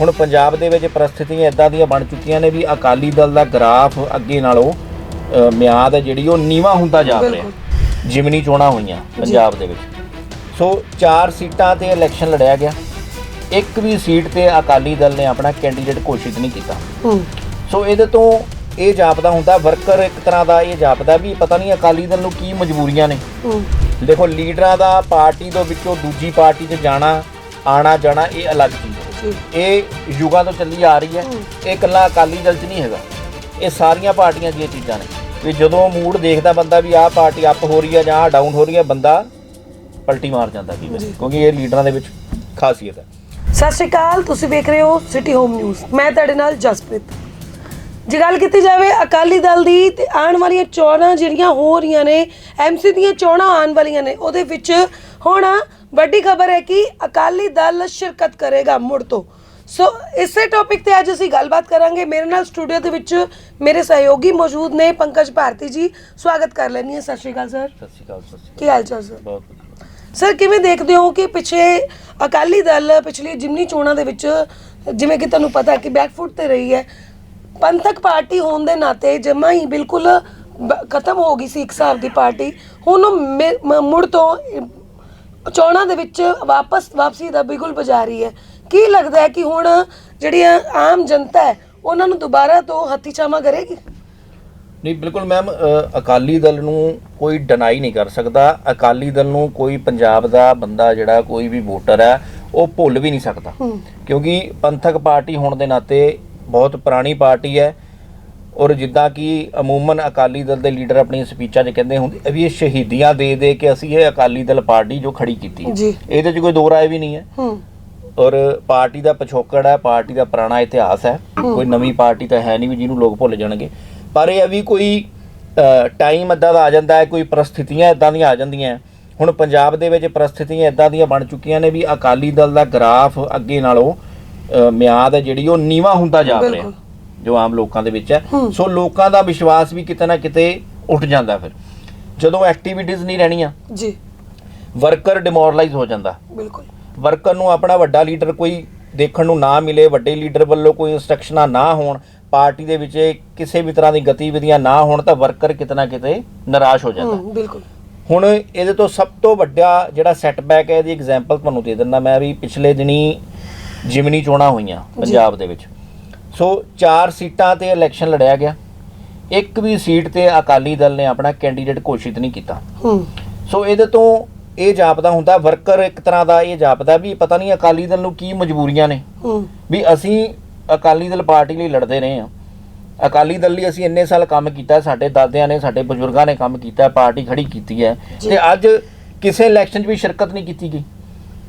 ਹੁਣ ਪੰਜਾਬ ਦੇ ਵਿੱਚ ਪ੍ਰਸਥਿਤੀਆਂ ਇਦਾਂ ਦੀਆਂ ਬਣ ਚੁੱਕੀਆਂ ਨੇ ਵੀ ਅਕਾਲੀ ਦਲ ਦਾ ਗ੍ਰਾਫ ਅੱਗੇ ਨਾਲੋਂ ਮਿਆਦ ਹੈ ਜਿਹੜੀ ਉਹ ਨੀਵਾ ਹੁੰਦਾ ਜਾ ਰਿਹਾ। ਜਿਮਨੀ ਚੋਣਾਂ ਹੋਈਆਂ ਪੰਜਾਬ ਦੇ ਵਿੱਚ। ਸੋ ਚਾਰ ਸੀਟਾਂ ਤੇ ਇਲੈਕਸ਼ਨ ਲੜਿਆ ਗਿਆ। ਇੱਕ ਵੀ ਸੀਟ ਤੇ ਅਕਾਲੀ ਦਲ ਨੇ ਆਪਣਾ ਕੈਂਡੀਡੇਟ ਘੋਸ਼ਿਤ ਨਹੀਂ ਕੀਤਾ। ਸੋ ਇਹਦੇ ਤੋਂ ਇਹ ਜਾਪਦਾ ਹੁੰਦਾ ਵਰਕਰ ਇੱਕ ਤਰ੍ਹਾਂ ਦਾ ਇਹ ਜਾਪਦਾ ਵੀ ਪਤਾ ਨਹੀਂ ਅਕਾਲੀ ਦਲ ਨੂੰ ਕੀ ਮਜਬੂਰੀਆਂ ਨੇ। ਦੇਖੋ ਲੀਡਰਾਂ ਦਾ ਪਾਰਟੀ ਤੋਂ ਵਿੱਚੋਂ ਦੂਜੀ ਪਾਰਟੀ 'ਚ ਜਾਣਾ ਆਣਾ ਜਾਣਾ ਇਹ ਅਲੱਗ ਚੀਜ਼ ਹੈ ਇਹ ਯੁਗਾਂ ਤੋਂ ਚੱਲੀ ਆ ਰਹੀ ਹੈ। ਇਹ ਇਕੱਲਾ ਅਕਾਲੀ ਦਲ 'ਚ ਨਹੀਂ ਹੈਗਾ। ਇਹ ਸਾਰੀਆਂ ਪਾਰਟੀਆਂ ਦੀਆਂ ਚੀਜ਼ਾਂ ਨੇ। ਵੀ ਜਦੋਂ ਮੂਡ ਦੇਖਦਾ ਬੰਦਾ ਵੀ ਆਹ ਪਾਰਟੀ ਅਪ ਹੋ ਰਹੀ ਹੈ ਜਾਂ ਡਾਊਨ ਹੋ ਰਹੀ ਹੈ ਬੰਦਾ ਪਲਟੀ ਮਾਰ ਜਾਂਦਾ ਕੀ। ਕਿਉਂਕਿ ਇਹ ਲੀਡਰਾਂ ਦੇ ਵਿੱਚ ਖਾਸੀਅਤ ਹੈ। ਸਤਿ ਸ਼੍ਰੀ ਅਕਾਲ ਤੁਸੀਂ ਵੇਖ ਰਹੇ ਹੋ ਸਿਟੀ ਹੋਮ ਨਿਊਜ਼ ਮੈਂ ਤੁਹਾਡੇ ਨਾਲ ਜਸਪ੍ਰੀਤ। ਜੇ ਗੱਲ ਕੀਤੀ ਜਾਵੇ ਅਕਾਲੀ ਦਲ ਦੀ ਤੇ ਆਉਣ ਵਾਲੀਆਂ ਚੋਣਾਂ ਜਿਹੜੀਆਂ ਹੋ ਰਹੀਆਂ ਨੇ ਐਮਸੀ ਦੀਆਂ ਚੋਣਾਂ ਆਉਣ ਵਾਲੀਆਂ ਨੇ ਉਹਦੇ ਵਿੱਚ ਹੁਣ ਵੱਡੀ ਖਬਰ ਹੈ ਕਿ ਅਕਾਲੀ ਦਲ ਸ਼ਿਰਕਤ ਕਰੇਗਾ ਮੁੜ ਤੋਂ। ਸੋ ਇਸੇ ਟੌਪਿਕ ਤੇ ਅੱਜ ਅਸੀਂ ਗੱਲਬਾਤ ਕਰਾਂਗੇ। ਮੇਰੇ ਨਾਲ ਸਟੂਡੀਓ ਦੇ ਵਿੱਚ ਮੇਰੇ ਸਹਿਯੋਗੀ ਮੌਜੂਦ ਨੇ ਪੰਕਜ ਭਾਰਤੀ ਜੀ। ਸਵਾਗਤ ਕਰ ਲੈਣੀ ਹੈ। ਸਤਿ ਸ਼੍ਰੀ ਅਕਾਲ ਸਰ। ਸਤਿ ਸ਼੍ਰੀ ਅਕਾਲ ਸਤਿ ਸ਼੍ਰੀ ਕੀ ਹਾਲ ਚਾਲ ਸਰ? ਬਹੁਤ ਸਰ ਕਿਵੇਂ ਦੇਖਦੇ ਹੋ ਕਿ ਪਿੱਛੇ ਅਕਾਲੀ ਦਲ ਪਿਛਲੀ ਜਿਮਨੀ ਚੋਣਾਂ ਦੇ ਵਿੱਚ ਜਿਵੇਂ ਕਿ ਤੁਹਾਨੂੰ ਪਤਾ ਕਿ ਬੈਕਫੁੱਟ ਤੇ ਰਹੀ ਹੈ ਪੰਥਕ ਪਾਰਟੀ ਹੋਣ ਦੇ ਨਾਤੇ ਜਮਾ ਹੀ ਬਿਲਕੁਲ ਬ- ਖਤਮ ਹੋ ਗਈ ਸੀ ਇੱਕ ਹਿਸਾਬ ਦੀ ਪਾਰਟੀ। ਹੁਣ ਉਹ ਮੇ- ਮ- ਮੁੜ ਤੋਂ ਚੋਣਾਂ ਦੇ ਵਿੱਚ ਵਾਪਸ ਵਾਪਸੀ ਦਾ ਬਿਗੁਲ ਬਜਾ ਰਹੀ ਹੈ। ਕੀ ਲੱਗਦਾ ਹੈ ਕਿ ਹੁਣ ਜਿਹੜੀ ਆਮ ਜਨਤਾ ਹੈ ਉਹਨਾਂ ਨੂੰ ਦੁਬਾਰਾ ਤੋਂ ਹੱਥੀ ਚਾਮਾ ਕਰੇਗੀ? ਨਹੀਂ ਬਿਲਕੁਲ ਮੈਮ ਅ, ਅਕਾਲੀ ਦਲ ਨੂੰ ਕੋਈ ਡਿਨਾਈ ਨਹੀਂ ਕਰ ਸਕਦਾ। ਅਕਾਲੀ ਦਲ ਨੂੰ ਕੋਈ ਪੰਜਾਬ ਦਾ ਬੰਦਾ ਜਿਹੜਾ ਕੋਈ ਵੀ ਵੋਟਰ ਹੈ ਉਹ ਭੁੱਲ ਵੀ ਨਹੀਂ ਸਕਦਾ। ਕਿਉਂਕਿ ਪੰਥਕ ਪਾਰਟੀ ਹੋਣ ਦੇ ਨਾਤੇ ਬਹੁਤ ਪੁਰਾਣੀ ਪਾਰਟੀ ਹੈ ਔਰ ਜਿੱਦਾਂ ਕਿ ਅਮੂਮਨ ਅਕਾਲੀ ਦਲ ਦੇ ਲੀਡਰ ਆਪਣੀਆਂ ਸਪੀਚਾਂ 'ਚ ਕਹਿੰਦੇ ਹੁੰਦੇ ਵੀ ਇਹ ਸ਼ਹੀਦੀਆਂ ਦੇ ਦੇ ਕੇ ਅਸੀਂ ਇਹ ਅਕਾਲੀ ਦਲ ਪਾਰਟੀ ਜੋ ਖੜੀ ਕੀਤੀ ਹੈ। ਇਹਦੇ 'ਚ ਕੋਈ ਦੋ ਰਾਏ ਵੀ ਨਹੀਂ ਹੈ। ਹੂੰ। ਔਰ ਪਾਰਟੀ ਦਾ ਪਿਛੋਕੜ ਹੈ ਪਾਰਟੀ ਦਾ ਪੁਰਾਣਾ ਇਤਿਹਾਸ ਹੈ। ਕੋਈ ਨਵੀਂ ਪਾਰਟੀ ਤਾਂ ਹੈ ਨਹੀਂ ਵੀ ਜਿਹਨੂੰ ਲੋਕ ਭੁੱਲ ਜਾਣਗੇ। ਪਰ ਇਹ ਵੀ ਕੋਈ ਟਾਈਮ ਅੱਦਾ ਦਾ ਆ ਜਾਂਦਾ ਹੈ ਕੋਈ ਪ੍ਰਸਥਿਤੀਆਂ ਇਦਾਂ ਦੀਆਂ ਆ ਜਾਂਦੀਆਂ। ਹੁਣ ਪੰਜਾਬ ਦੇ ਵਿੱਚ ਪ੍ਰਸਥਿਤੀਆਂ ਇਦਾਂ ਦੀਆਂ ਬਣ ਚੁੱਕੀਆਂ ਨੇ ਵੀ ਅਕਾਲੀ ਦਲ ਦਾ ਗ੍ਰਾਫ ਅੱਗੇ ਨਾਲੋਂ ਅ, ਮਿਆਦ ਹੈ ਜਿਹੜੀ ਉਹ ਨੀਵਾ ਹੁੰਦਾ ਜਾ ਰਿਹਾ ਬਿਲਕੁਲ। ਜੋ ਆਮ ਲੋਕਾਂ ਦੇ ਵਿੱਚ ਹੈ। ਹੂੰ। ਸੋ ਲੋਕਾਂ ਦਾ ਵਿਸ਼ਵਾਸ ਵੀ ਕਿਤੇ ਨਾ ਕਿਤੇ ਉੱਠ ਜਾਂਦਾ ਫਿਰ। ਜਦੋਂ ਐਕਟੀਵਿਟੀਜ਼ ਨਹੀਂ ਰਹਿਣੀਆਂ ਜੀ। ਵਰਕਰ ਡਿਮੋਰਲਾਈਜ਼ ਹੋ ਜਾਂਦਾ। ਬਿਲਕੁਲ। ਵਰਕਰ ਨੂੰ ਆਪਣਾ ਵੱਡਾ ਲੀਡਰ ਕੋਈ ਦੇਖਣ ਨੂੰ ਨਾ ਮਿਲੇ ਵੱਡੇ ਲੀਡਰ ਵੱਲੋਂ ਕੋਈ ਇਨਸਟਰਕਸ਼ਨਾਂ ਨਾ ਹੋਣ ਪਾਰਟੀ ਦੇ ਵਿੱਚ ਕਿਸੇ ਵੀ ਤਰ੍ਹਾਂ ਦੀ ਗਤੀਵਿਧੀਆਂ ਨਾ ਹੋਣ ਤਾਂ ਵਰਕਰ ਕਿਤਨਾ ਕਿਤੇ ਨਿਰਾਸ਼ ਹੋ ਜਾਂਦਾ। ਹੂੰ ਬਿਲਕੁਲ। ਹੁਣ ਇਹਦੇ ਤੋਂ ਸਭ ਤੋਂ ਵੱਡਾ ਜਿਹੜਾ ਸੈਟਬੈਕ ਹੈ ਇਹਦੀ ਐਗਜ਼ਾਮਪਲ ਤੁਹਾਨੂੰ ਦੇ ਦਿੰਦਾ ਮੈਂ ਵੀ ਪਿਛਲੇ ਦਿਨੀ ਜਿਮਨੀ ਚੋਣਾਂ ਹੋਈਆਂ ਪੰਜਾਬ ਦੇ ਵਿੱਚ। ਸੋ ਚਾਰ ਸੀਟਾਂ ਤੇ ਇਲੈਕਸ਼ਨ ਲੜਿਆ ਗਿਆ। ਇੱਕ ਵੀ ਸੀਟ ਤੇ ਅਕਾਲੀ ਦਲ ਨੇ ਆਪਣਾ ਕੈਂਡੀਡੇਟ ਘੋਸ਼ਿਤ ਨਹੀਂ ਕੀਤਾ। ਹੂੰ। ਸੋ ਇਹਦੇ ਤੋਂ ਇਹ ਜਾਪਦਾ ਹੁੰਦਾ ਵਰਕਰ ਇੱਕ ਤਰ੍ਹਾਂ ਦਾ ਇਹ ਜਾਪਦਾ ਵੀ ਪਤਾ ਨਹੀਂ ਅਕਾਲੀ ਦਲ ਨੂੰ ਕੀ ਮਜਬੂਰੀਆਂ ਨੇ। ਹੂੰ। ਵੀ ਅਸੀਂ ਅਕਾਲੀ ਦਲ ਪਾਰਟੀ ਲਈ ਲੜਦੇ ਰਹੇ ਹਾਂ। ਅਕਾਲੀ ਦਲ ਲਈ ਅਸੀਂ ਇੰਨੇ ਸਾਲ ਕੰਮ ਕੀਤਾ ਸਾਡੇ ਦਾਦਿਆਂ ਨੇ ਸਾਡੇ ਬਜ਼ੁਰਗਾਂ ਨੇ ਕੰਮ ਕੀਤਾ ਪਾਰਟੀ ਖੜੀ ਕੀਤੀ ਹੈ। ਤੇ ਅੱਜ ਕਿਸੇ ਇਲੈਕਸ਼ਨ 'ਚ ਵੀ ਸ਼ਿਰਕਤ ਨਹੀਂ ਕੀਤੀ ਗਈ।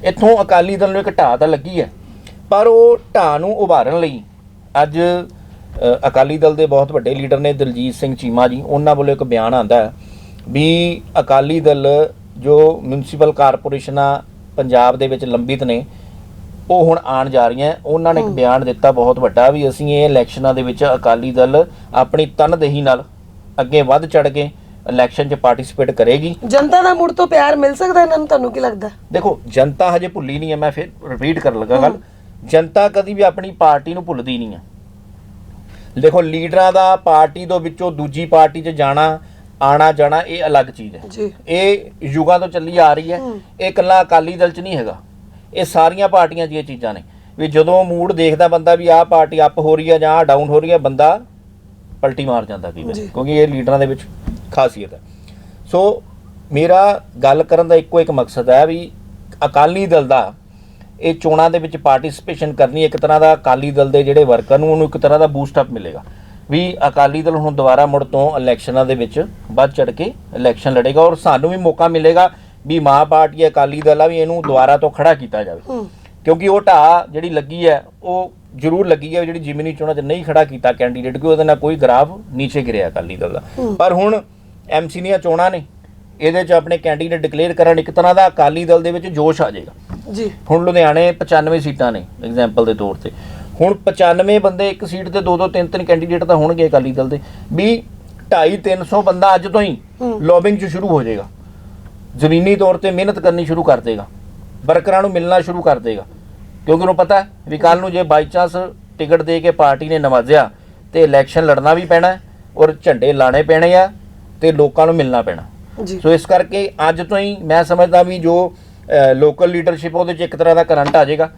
ਇੱਥੋਂ ਅਕਾਲੀ ਦਲ ਨੂੰ ਇੱਕ ਢਾਹ ਤਾਂ ਲੱਗੀ ਹੈ। ਪਰ ਉਹ ਢਾਹ ਨੂੰ ਉਭਾਰਨ ਲਈ ਅੱਜ ਅਕਾਲੀ ਦਲ ਦੇ ਬਹੁਤ ਵੱਡੇ ਲੀਡਰ ਨੇ ਦਲਜੀਤ ਸਿੰਘ ਚੀਮਾ ਜੀ ਉਹਨਾਂ ਵੱਲੋਂ ਇੱਕ ਬਿਆਨ ਆਂਦਾ ਵੀ ਅਕਾਲੀ ਦਲ ਜੋ ਮਿਊਨਿਸਪਲ ਕਾਰਪੋਰੇਸ਼ਨਾਂ ਪੰਜਾਬ ਦੇ ਵਿੱਚ ਲੰਬਿਤ ਨੇ ਉਹ ਹੁਣ ਆਉਣ ਜਾ ਰਹੀਆਂ ਉਹਨਾਂ ਨੇ ਇੱਕ ਬਿਆਨ ਦਿੱਤਾ ਬਹੁਤ ਵੱਡਾ ਵੀ ਅਸੀਂ ਇਹ ਇਲੈਕਸ਼ਨਾਂ ਦੇ ਵਿੱਚ ਅਕਾਲੀ ਦਲ ਆਪਣੀ ਤਨਦੇਹੀ ਨਾਲ ਅੱਗੇ ਵੱਧ ਚੜ ਕੇ ਇਲੈਕਸ਼ਨ 'ਚ ਪਾਰਟਿਸਿਪੇਟ ਕਰੇਗੀ। ਜਨਤਾ ਦਾ ਮੁੜ ਤੋਂ ਪਿਆਰ ਮਿਲ ਸਕਦਾ ਇਹਨਾਂ ਨੂੰ ਤੁਹਾਨੂੰ ਕੀ ਲੱਗਦਾ? ਦੇਖੋ ਜਨਤਾ ਹਜੇ ਭੁੱਲੀ ਨਹੀਂ ਹੈ ਮੈਂ ਫਿਰ ਰਿਪੀਟ ਕਰਨ ਲੱਗਾ ਗੱਲ। ਜਨਤਾ ਕਦੀ ਵੀ ਆਪਣੀ ਪਾਰਟੀ ਨੂੰ ਭੁੱਲਦੀ ਨਹੀਂ ਹੈ ਦੇਖੋ ਲੀਡਰਾਂ ਦਾ ਪਾਰਟੀ ਤੋਂ ਵਿੱਚੋਂ ਦੂਜੀ ਪਾਰਟੀ 'ਚ ਜਾਣਾ ਆਣਾ ਜਾਣਾ ਇਹ ਅਲੱਗ ਚੀਜ਼ ਹੈ। ਇਹ ਯੁਗਾਂ ਤੋਂ ਚੱਲੀ ਆ ਰਹੀ ਹੈ। ਇਹ ਇਕੱਲਾ ਅਕਾਲੀ ਦਲ 'ਚ ਨਹੀਂ ਹੈਗਾ। ਇਹ ਸਾਰੀਆਂ ਪਾਰਟੀਆਂ ਦੀਆਂ ਚੀਜ਼ਾਂ ਨੇ। ਵੀ ਜਦੋਂ ਮੂਡ ਦੇਖਦਾ ਬੰਦਾ ਵੀ ਆਹ ਪਾਰਟੀ ਅਪ ਹੋ ਰਹੀ ਹੈ ਜਾਂ ਡਾਊਨ ਹੋ ਰਹੀ ਹੈ ਬੰਦਾ ਪਲਟੀ ਮਾਰ ਜਾਂਦਾ ਕਈ ਵਾਰ। ਕਿਉਂਕਿ ਇਹ ਲੀਡਰਾਂ ਦੇ ਵਿੱਚ ਖਾਸੀਅਤ ਹੈ। ਸੋ ਮੇਰਾ ਗੱਲ ਕਰਨ ਦਾ ਇੱਕੋ ਇੱਕ ਮਕਸਦ ਹੈ ਵੀ ਅਕਾਲੀ ਦਲ ਦਾ ਇਹ ਚੋਣਾਂ ਦੇ ਵਿੱਚ ਪਾਰਟਿਸਿਪੇਸ਼ਨ ਕਰਨੀ ਇੱਕ ਤਰ੍ਹਾਂ ਦਾ ਅਕਾਲੀ ਦਲ ਦੇ ਜਿਹੜੇ ਵਰਕਰ ਨੂੰ ਉਹਨੂੰ ਇੱਕ ਤਰ੍ਹਾਂ ਦਾ ਬੂਸਟ ਅਪ ਮਿਲੇਗਾ। ਵੀ ਅਕਾਲੀ ਦਲ ਹੁਣ ਦੁਬਾਰਾ ਮੁੜ ਤੋਂ ਇਲੈਕਸ਼ਨਾਂ ਦੇ ਵਿੱਚ ਵੱਧ ਚੜ ਕੇ ਇਲੈਕਸ਼ਨ ਲੜੇਗਾ ਔਰ ਸਾਨੂੰ ਵੀ ਮੌਕਾ ਮਿਲੇਗਾ ਵੀ ਮਾਂ ਪਾਰਟੀ ਅਕਾਲੀ ਦਲ ਆ ਵੀ ਇਹਨੂੰ ਦੁਬਾਰਾ ਤੋਂ ਖੜਾ ਕੀਤਾ ਜਾਵੇ। ਕਿਉਂਕਿ ਉਹ ਢਾਹ ਜਿਹੜੀ ਲੱਗੀ ਹੈ ਉਹ ਜ਼ਰੂਰ ਲੱਗੀ ਹੈ ਜਿਹੜੀ ਜਿਮਨੀ ਚੋਣਾਂ 'ਚ ਨਹੀਂ ਖੜਾ ਕੀਤਾ ਕੈਂਡੀਡੇਟ ਕਿ ਉਹਦੇ ਨਾਲ ਕੋਈ ਗ੍ਰਾਫ ਨੀਚੇ ਗਿਰਿਆ ਅਕਾਲੀ ਦਲ ਦਾ। ਪਰ ਹੁਣ ਐਮਸੀ ਦੀਆਂ ਚੋਣਾਂ ਨੇ ਇਹਦੇ 'ਚ ਆਪਣੇ ਕੈਂਡੀਡੇਟ ਡਿਕਲੇਅਰ ਕਰਨ ਇੱਕ ਤਰ੍ਹਾਂ ਦਾ ਅਕਾਲੀ ਦਲ ਦੇ ਵਿੱਚ ਜੋਸ਼ ਆ ਜਾਏਗਾ। ਜੀ। ਹੁਣ ਲੁਧਿਆਣੇ 95 ਸੀਟਾਂ ਨੇ ਐਗਜ਼ਾਮਪਲ ਦੇ ਤੌਰ ਤੇ। ਹੁਣ 95 ਬੰਦੇ ਇੱਕ ਸੀਟ ਤੇ ਦੋ ਦੋ ਤਿੰਨ ਤਿੰਨ ਕੈਂਡੀਡੇਟ ਤਾਂ ਹੋਣਗੇ ਅਕਾਲੀ ਦਲ ਦੇ। ਵੀ 2.5 300 ਬੰਦਾ ਅੱਜ ਤੋਂ ਹੀ। ਲੌਬਿੰਗ 'ਚ ਸ਼ੁਰੂ ਹੋ ਜਾਏਗਾ। ਜ਼ਮੀਨੀ ਤੌਰ ਤੇ ਮਿਹਨਤ ਕਰਨੀ ਸ਼ੁਰੂ ਕਰ ਦੇਗਾ। ਵਰਕਰਾਂ ਨੂੰ ਮਿਲਣਾ ਸ਼ੁਰੂ ਕਰ ਦੇਗਾ। ਕਿਉਂਕਿ ਉਹਨੂੰ ਪਤਾ ਹੈ ਵੀ ਕੱਲ ਨੂੰ ਜੇ ਬਾਈ ਚਾਂਸ ਟਿਕਟ ਦੇ ਕੇ ਪਾਰਟੀ ਨੇ ਨਵਾਜ਼ਿਆ ਤੇ ਇਲੈਕਸ਼ਨ ਲੜਨਾ ਵੀ ਪੈਣਾ ਔਰ ਝੰਡੇ ਲਾਣੇ ਪੈਣੇ ਆ ਤੇ ਲੋਕਾਂ ਨੂੰ ਮਿਲਣਾ ਪੈਣਾ। ਸੋ ਇਸ ਕਰਕੇ ਅੱਜ ਤੋਂ ਹੀ ਮੈਂ ਸਮਝਦਾ ਵੀ ਜੋ ਲੋਕਲ ਲੀਡਰਸ਼ਿਪ ਉਹਦੇ 'ਚ ਇੱਕ ਤਰ੍ਹਾਂ ਦਾ ਕਰੰਟ ਆ ਜਾਏਗਾ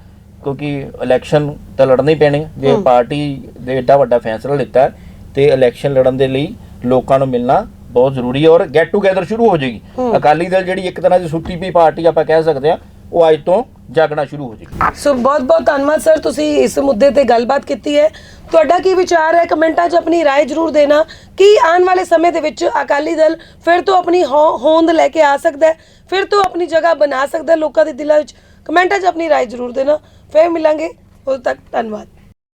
ਕਿਉਂਕਿ ਇਲੈਕਸ਼ਨ ਤਾਂ ਲੜਨੇ ਹੀ ਪੈਣੇ। ਜੇ ਪਾਰਟੀ ਦੇ ਏਡਾ ਵੱਡਾ ਫੈਸਲਾ ਲਿੱਤਾ ਤੇ ਇਲੈਕਸ਼ਨ ਲੜਨ ਦੇ ਲਈ ਲੋਕਾਂ ਨੂੰ ਮਿਲਣਾ ਬਹੁਤ ਜ਼ਰੂਰੀ ਹੈ ਔਰ ਗੈਟ ਟੂਗੇਦਰ ਸ਼ੁਰੂ ਹੋ ਜਾਏਗੀ। ਅਕਾਲੀ ਦਲ ਜਿਹੜੀ ਇੱਕ ਤਰ੍ਹਾਂ ਦੀ ਸੁੱਤੀ ਪਈ ਪਾਰਟੀ ਆਪਾਂ ਕਹਿ ਸਕਦੇ ਆ ਉਹ ਅੱਜ ਤੋਂ ਜਾਗਣਾ ਸ਼ੁਰੂ ਹੋ ਜਾਏਗੀ ਸੋ ਬਹੁਤ ਬਹੁਤ ਧੰਨਵਾਦ ਸਰ ਤੁਸੀਂ ਇਸ ਮੁੱਦੇ ਤੇ ਗੱਲਬਾਤ ਕੀਤੀ ਹੈ ਤੁਹਾਡਾ ਕੀ ਵਿਚਾਰ ਹੈ ਕਮੈਂਟਾਂ 'ਚ ਆਪਣੀ رائے ਜ਼ਰੂਰ ਦੇਣਾ ਕਿ ਆਉਣ ਵਾਲੇ ਸਮੇਂ ਦੇ ਵਿੱਚ ਅਕਾਲੀ ਦਲ ਫਿਰ ਤੋਂ ਆਪਣੀ ਹੌ- ਹੋਂਦ ਲੈ ਕੇ ਆ ਸਕਦਾ ਹੈ ਫਿਰ ਤੋਂ ਆਪਣੀ ਜਗ੍ਹਾ ਬਣਾ ਸਕਦਾ ਹੈ ਲੋਕਾਂ ਦੇ ਦਿਲਾਂ ਵਿੱਚ ਕਮੈਂਟਾਂ 'ਚ ਆਪਣੀ رائے ਜ਼ਰੂਰ ਦੇਣਾ ਫਿਰ ਮਿਲਾਂਗੇ ਉਦੋਂ ਤੱਕ ਧੰਨਵਾਦ